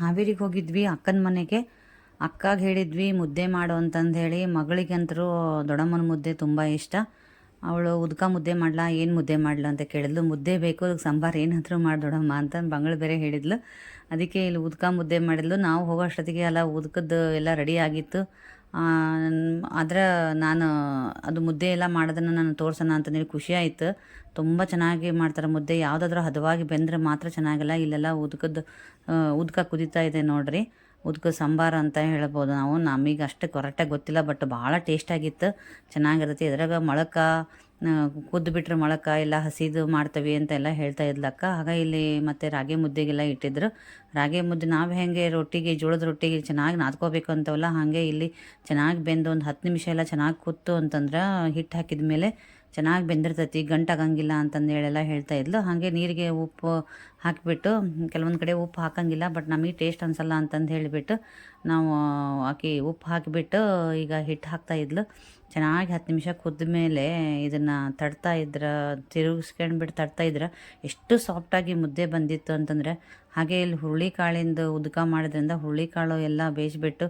ಹಾವೇರಿಗೆ ಹೋಗಿದ್ವಿ, ಅಕ್ಕನ ಮನೆಗೆ. ಅಕ್ಕಾಗ ಹೇಳಿದ್ವಿ, ಮುದ್ದೆ ಮಾಡು ಅಂತಂದು ಹೇಳಿ. ಮಗಳಿಗಂತರೂ ದೊಡ್ಡಮ್ಮನ ಮುದ್ದೆ ತುಂಬ ಇಷ್ಟ. ಅವಳು, ಉದ್ಕ ಮುದ್ದೆ ಮಾಡ್ಲಾ? ಏನು ಮುದ್ದೆ ಮಾಡ್ಲಾ? ಅಂತ ಕೇಳಿದ್ಲು. ಮುದ್ದೆ ಬೇಕು ಅದಕ್ಕೆ ಸಾಂಬಾರು ಏನಾದರೂ ಮಾಡಿ ದೊಡ್ಡಮ್ಮ, ಅಂತ ಬಂಗಳು ಬೇರೆ ಹೇಳಿದ್ಲು. ಅದಕ್ಕೆ ಇಲ್ಲಿ ಉದ್ಕ ಮುದ್ದೆ ಮಾಡಿದ್ಲು. ನಾವು ಹೋಗೋ ಅಷ್ಟೊತ್ತಿಗೆ ಎಲ್ಲ ಉದ್ಕದ್ದು ಎಲ್ಲ ರೆಡಿ ಆಗಿತ್ತು. ಆದ್ರೆ ನಾನು ಅದು ಮುದ್ದೆ ಎಲ್ಲ ಮಾಡೋದನ್ನು ನಾನು ತೋರ್ಸೋಣ ಅಂತಂದೇಳಿ ಖುಷಿ ಆಯಿತು. ತುಂಬ ಚೆನ್ನಾಗಿ ಮಾಡ್ತಾರೆ ಮುದ್ದೆ. ಯಾವುದಾದ್ರೂ ಹದವಾಗಿ ಬೆಂದರೆ ಮಾತ್ರ ಚೆನ್ನಾಗಿಲ್ಲ. ಇಲ್ಲೆಲ್ಲ ಉದ್ಕದ್ದು ಉದ್ಕ ಕುದೀತಾ ಇದೆ ನೋಡ್ರಿ. ಉದ್ಕ ಸಾಂಬಾರು ಅಂತ ಹೇಳ್ಬೋದು ನಾವು. ನಮಗೆ ಅಷ್ಟು ಕರೆಕ್ಟಾಗಿ ಗೊತ್ತಿಲ್ಲ ಬಟ್ ಭಾಳ ಟೇಸ್ಟಾಗಿತ್ತು ಚೆನ್ನಾಗಿರುತ್ತೆ. ಇದ್ರಾಗ ಮೊಳಕ ಕುದ್ದು ಬಿಟ್ಟರೆ ಮೊಳಕ ಎಲ್ಲ ಹಸಿದು ಮಾಡ್ತೀವಿ ಅಂತ ಎಲ್ಲ ಹೇಳ್ತಾ ಇದ್ಲಕ್ಕ ಆಗ ಇಲ್ಲಿ ಮತ್ತು ರಾಗಿ ಮುದ್ದೆಗೆಲ್ಲ ಇಟ್ಟಿದ್ರು. ರಾಗಿ ಮುದ್ದೆ ನಾವು ಹೆಂಗೆ ರೊಟ್ಟಿಗೆ, ಜೋಳದ ರೊಟ್ಟಿಗೆ ಚೆನ್ನಾಗಿ ನಾದ್ಕೋಬೇಕು ಅಂತವಲ್ಲ, ಹಾಗೆ ಇಲ್ಲಿ ಚೆನ್ನಾಗಿ ಬೆಂದು ಒಂದು ಹತ್ತು ನಿಮಿಷ ಎಲ್ಲ ಚೆನ್ನಾಗಿ ಕೂತು ಅಂತಂದ್ರೆ ಹಿಟ್ಟು ಹಾಕಿದ ಮೇಲೆ ಚೆನ್ನಾಗಿ ಬೆಂದಿರ್ತೈತಿ ಗಂಟಾಗಂಗಿಲ್ಲ ಅಂತಂದು ಹೇಳೆಲ್ಲ ಹೇಳ್ತಾ ಇದ್ಲು. ಹಾಗೆ ನೀರಿಗೆ ಉಪ್ಪು ಹಾಕಿಬಿಟ್ಟು, ಕೆಲವೊಂದು ಕಡೆ ಉಪ್ಪು ಹಾಕಂಗಿಲ್ಲ, ಬಟ್ ನಮಗೆ ಟೇಸ್ಟ್ ಅನ್ಸಲ್ಲ ಅಂತಂದು ಹೇಳಿಬಿಟ್ಟು ನಾವು ಆಕಿ ಉಪ್ಪು ಹಾಕಿಬಿಟ್ಟು ಈಗ ಹಿಟ್ಟು ಹಾಕ್ತಾ ಇದ್ಲು. ಚೆನ್ನಾಗಿ ಹತ್ತು ನಿಮಿಷ ಕುದ್ದ ಮೇಲೆ ಇದನ್ನು ತಡ್ತಾ ಇದ್ರೆ ತಿರುಗಿಸ್ಕೊಂಡ್ಬಿಟ್ಟು ತಡ್ತಾ ಇದ್ರೆ, ಎಷ್ಟು ಸಾಫ್ಟಾಗಿ ಮುದ್ದೆ ಬಂದಿತ್ತು ಅಂತಂದರೆ, ಹಾಗೆ ಇಲ್ಲಿ ಹುರುಳಿಕಾಳಿಂದ ಉದ್ಕ ಮಾಡಿದ್ರಿಂದ ಹುರುಳಿ ಕಾಳು ಎಲ್ಲ ಬೇಯಿಸ್ಬಿಟ್ಟು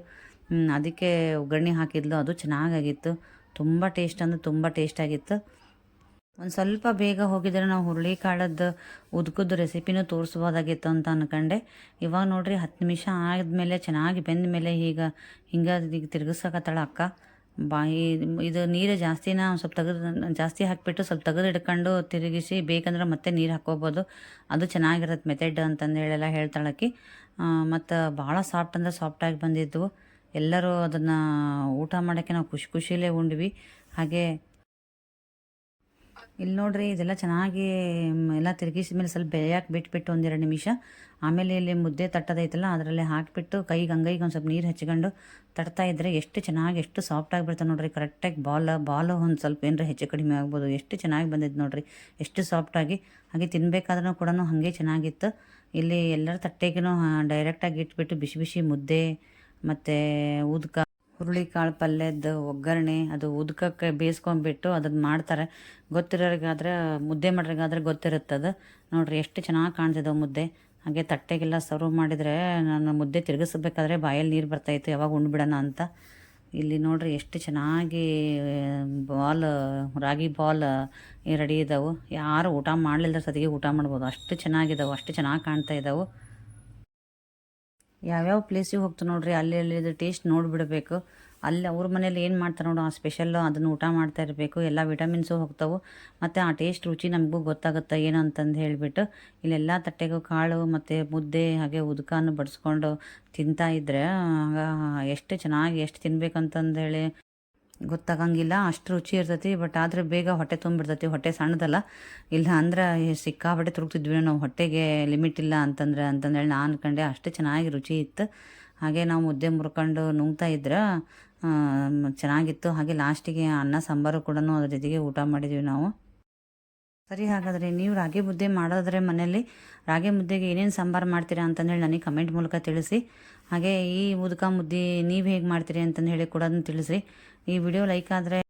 ಅದಕ್ಕೆ ಒಗ್ಗರಣೆ ಹಾಕಿದ್ಲು. ಅದು ಚೆನ್ನಾಗಾಗಿತ್ತು ತುಂಬ ಟೇಸ್ಟ್ ಅಂದ್ರೆ ತುಂಬ ಟೇಸ್ಟಾಗಿತ್ತು ಒಂದು ಸ್ವಲ್ಪ ಬೇಗ ಹೋಗಿದ್ರೆ ನಾವು ಹುರುಳಿಕಾಳದ್ದು ಉದ್ಕದ್ದು ರೆಸಿಪಿನೂ ತೋರಿಸ್ಬೋದಾಗಿತ್ತು ಅಂತ ಅನ್ಕೊಂಡೆ. ಇವಾಗ ನೋಡ್ರಿ ಹತ್ತು ನಿಮಿಷ ಆದಮೇಲೆ ಚೆನ್ನಾಗಿ ಬೆಂದ ಮೇಲೆ ಈಗ ಹಿಂಗೆ ಈಗ ತಿರ್ಗಿಸಕತ್ತಾಳ ಅಕ್ಕ. ಬಾಯಿ ಇದು ನೀರು ಜಾಸ್ತಿನ ಸ್ವಲ್ಪ ತೆಗೆದು ಜಾಸ್ತಿ ಹಾಕಿಬಿಟ್ಟು ಸ್ವಲ್ಪ ತೆಗೆದು ಹಿಡ್ಕೊಂಡು ತಿರುಗಿಸಿ ಬೇಕಂದ್ರೆ ಮತ್ತೆ ನೀರು ಹಾಕ್ಕೋಬೋದು. ಅದು ಚೆನ್ನಾಗಿರುತ್ತೆ ಮೆಥಡ್ ಅಂತಂದು ಹೇಳೆಲ್ಲ ಹೇಳ್ತಾಳಕ್ಕಿ ಮತ್ತು ಭಾಳ ಸಾಫ್ಟ್ ಅಂದರೆ ಸಾಫ್ಟಾಗಿ ಬಂದಿದ್ವು. ಎಲ್ಲರೂ ಅದನ್ನು ಊಟ ಮಾಡೋಕ್ಕೆ ನಾವು ಖುಷಿ ಖುಷಿಯಲ್ಲೇ ಉಂಡ್ವಿ. ಹಾಗೆ ಇಲ್ಲಿ ನೋಡ್ರಿ ಇದೆಲ್ಲ ಚೆನ್ನಾಗಿ ಎಲ್ಲ ತಿರುಗಿಸಿದ ಮೇಲೆ ಸ್ವಲ್ಪ ಬೇಯಕ್ಕೆ ಬಿಟ್ಬಿಟ್ಟು ಒಂದೆರಡು ನಿಮಿಷ. ಆಮೇಲೆ ಇಲ್ಲಿ ಮುದ್ದೆ ತಟ್ಟದೈತಲ್ಲ ಅದರಲ್ಲೇ ಹಾಕಿಬಿಟ್ಟು ಕೈಗೆ ಅಂಗೈಗೆ ಒಂದು ಸ್ವಲ್ಪ ನೀರು ಹಚ್ಕೊಂಡು ತಟ್ತಾ ಇದ್ದರೆ ಎಷ್ಟು ಚೆನ್ನಾಗಿ ಎಷ್ಟು ಸಾಫ್ಟಾಗಿ ಬರ್ತದೆ ನೋಡ್ರಿ. ಕರೆಕ್ಟಾಗಿ ಬಾಲ್ ಬಾಲ್ ಒಂದು ಸ್ವಲ್ಪ ಏನರ ಹೆಚ್ಚು ಕಡಿಮೆ ಆಗ್ಬೋದು. ಎಷ್ಟು ಚೆನ್ನಾಗಿ ಬಂದಿದ್ದು ನೋಡ್ರಿ. ಎಷ್ಟು ಸಾಫ್ಟಾಗಿ ಹಾಗೆ ತಿನ್ಬೇಕಾದ್ರೂ ಕೂಡ ಹಾಗೆ ಚೆನ್ನಾಗಿತ್ತು. ಇಲ್ಲಿ ಎಲ್ಲರ ತಟ್ಟೆಗೂ ಡೈರೆಕ್ಟಾಗಿ ಇಟ್ಬಿಟ್ಟು ಬಿಸಿ ಬಿಸಿ ಮುದ್ದೆ ಮತ್ತು ಉದ್ಕ, ಹುರುಳಿಕಾಳು ಪಲ್ಯದ ಒಗ್ಗರಣೆ, ಅದು ಉದ್ಕಕ್ಕೆ ಬೇಯಿಸ್ಕೊಂಡ್ಬಿಟ್ಟು ಅದನ್ನು ಮಾಡ್ತಾರೆ. ಗೊತ್ತಿರೋರಿಗಾದ್ರೆ, ಮುದ್ದೆ ಮಾಡೋರಿಗಾದ್ರೆ ಗೊತ್ತಿರುತ್ತದು. ನೋಡಿರಿ, ಎಷ್ಟು ಚೆನ್ನಾಗಿ ಕಾಣ್ತಿದ್ದವು ಮುದ್ದೆ. ಹಾಗೆ ತಟ್ಟೆಗೆಲ್ಲ ಸರ್ವ್ ಮಾಡಿದರೆ ನಾನು ಮುದ್ದೆ ತಿರುಗಿಸ್ಬೇಕಾದ್ರೆ ಬಾಯಲ್ಲಿ ನೀರು ಬರ್ತಾಯಿತ್ತು, ಯಾವಾಗ ಉಂಡ್ಬಿಡೋಣ ಅಂತ. ಇಲ್ಲಿ ನೋಡ್ರಿ, ಎಷ್ಟು ಚೆನ್ನಾಗಿ ಬಾಲ್, ರಾಗಿ ಬಾಲ್ ರೆಡಿ ಇದ್ದಾವೆ ಯಾರು ಊಟ ಮಾಡಲಿಲ್ಲ ಸತಿಗೆ ಊಟ ಮಾಡ್ಬೋದು. ಅಷ್ಟು ಚೆನ್ನಾಗಿದ್ದಾವೆ ಅಷ್ಟು ಚೆನ್ನಾಗಿ ಕಾಣ್ತಾ ಇದ್ದಾವೆ ಯಾವ್ಯಾವ ಪ್ಲೇಸಿಗೆ ಹೋಗ್ತಾರೆ ನೋಡ್ರಿ, ಅಲ್ಲಿ ಅಲ್ಲಿದು ಟೇಸ್ಟ್ ನೋಡಿಬಿಡಬೇಕು. ಅಲ್ಲಿ ಅವ್ರ ಮನೇಲಿ ಏನು ಮಾಡ್ತಾರೆ ನೋಡು, ಆ ಸ್ಪೆಷಲ್ಲು ಅದನ್ನು ಊಟ ಮಾಡ್ತಾ ಇರಬೇಕು, ಎಲ್ಲ ವಿಟಮಿನ್ಸು ಹೋಗ್ತಾವೆ. ಮತ್ತು ಆ ಟೇಸ್ಟ್ ರುಚಿ ನಮಗೂ ಗೊತ್ತಾಗುತ್ತೆ ಏನು ಅಂತಂದು ಹೇಳಿಬಿಟ್ಟು, ಇಲ್ಲೆಲ್ಲ ತಟ್ಟೆಗೂ ಕಾಳು ಮತ್ತು ಮುದ್ದೆ ಹಾಗೆ ಉದ್ಕಾನು ಬಡಿಸ್ಕೊಂಡು ತಿಂತಾ ಇದ್ದರೆ ಎಷ್ಟು ಚೆನ್ನಾಗಿ ಎಷ್ಟು ತಿನ್ಬೇಕಂತಂದು ಹೇಳಿ ಗೊತ್ತಾಗಂಗಿಲ್ಲ, ಅಷ್ಟು ರುಚಿ ಇರ್ತೈತಿ ಬಟ್ ಆದರೆ ಬೇಗ ಹೊಟ್ಟೆ ತುಂಬಿಡ್ತೈತಿ. ಹೊಟ್ಟೆ ಸಣ್ಣದಲ್ಲ. ಇಲ್ಲ ಅಂದ್ರೆ ಸಿಕ್ಕಾಪಟ್ಟೆ ತುರುಗ್ತಿದ್ವಿ ನಾವು, ಹೊಟ್ಟೆಗೆ ಲಿಮಿಟ್ ಇಲ್ಲ ಅಂತಂದ್ರೆ, ಅಂತಂದೇಳಿ ನಾನು ಅನ್ಕೊಂಡೆ ಅಷ್ಟು ಚೆನ್ನಾಗಿ ರುಚಿ ಇತ್ತು. ಹಾಗೆ ನಾವು ಮುದ್ದೆ ಮುರ್ಕೊಂಡು ನುಂಗ್ತಾ ಇದ್ರೆ ಚೆನ್ನಾಗಿತ್ತು. ಹಾಗೆ ಲಾಸ್ಟಿಗೆ ಅನ್ನ, ಸಾಂಬಾರು ಕೂಡ ಅದ್ರ ಜೊತೆಗೆ ಊಟ ಮಾಡಿದ್ವಿ ನಾವು. ಸರಿ, ಹಾಗಾದರೆ ನೀವು ರಾಗಿ ಮುದ್ದೆ ಮಾಡೋದ್ರೆ ಮನೆಯಲ್ಲಿ ರಾಗಿ ಮುದ್ದೆಗೆ ಏನೇನು ಸಾಂಬಾರು ಮಾಡ್ತೀರಾ ಅಂತಂದೇಳಿ ನನಗೆ ಕಮೆಂಟ್ ಮೂಲಕ ತಿಳಿಸಿ. ಹಾಗೆ ಈ ಮುದ್ಕ ಮುದ್ದೆ ನೀವು ಹೇಗೆ ಮಾಡ್ತೀರಿ ಅಂತಂದು ಹೇಳಿ ಕೂಡ ತಿಳಿಸ್ರಿ. ಈ ವಿಡಿಯೋ ಲೈಕ್ ಆದರೆ